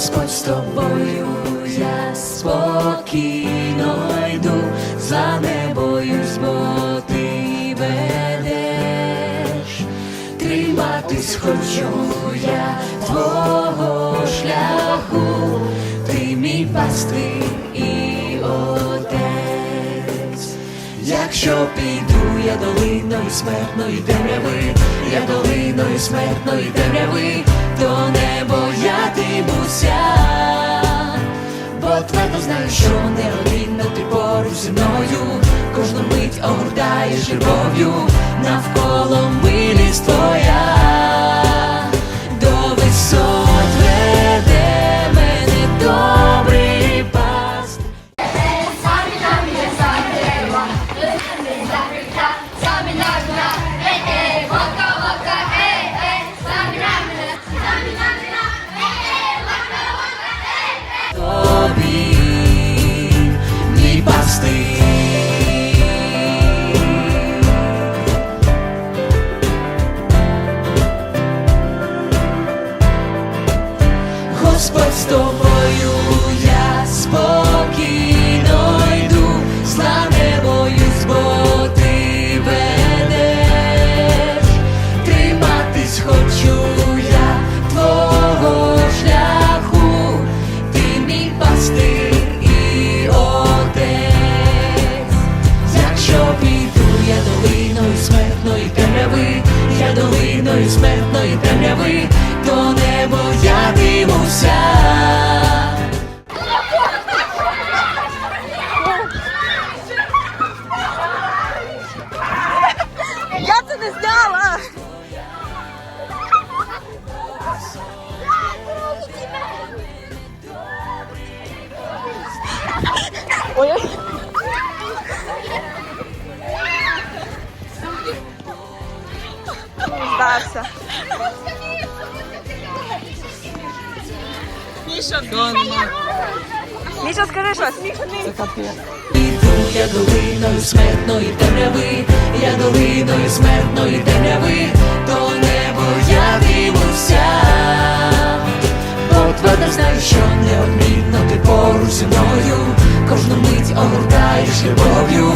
Господь з тобою, я спокійно йду, за не бо ти ведеш. Триматись хочу я твого шляху, ти мій пастир і отець. Якщо піду я долиною смертної темряви, я долиною смертної темряви, зі мною, кожну мить огортаєш любов'ю, навколо милість твоя, Господь з тобою, я спокійно йду, зла не боюсь, бо ти ведеш, триматись хочу я твого шляху, ти мій пастир і отець. Якщо піду я долиною смертної темряви, я долиною смертної темряви, то не боятимуся. Я це не зняла! Ой. Здався. Міша, Міша, скажи щось. Піду я долиною смертної темряви, я долиною смертної темряви, то не боятимуся. Бо твердо знаю, що неодмінно ти поруч зі мною, кожну мить огортаєш любов'ю.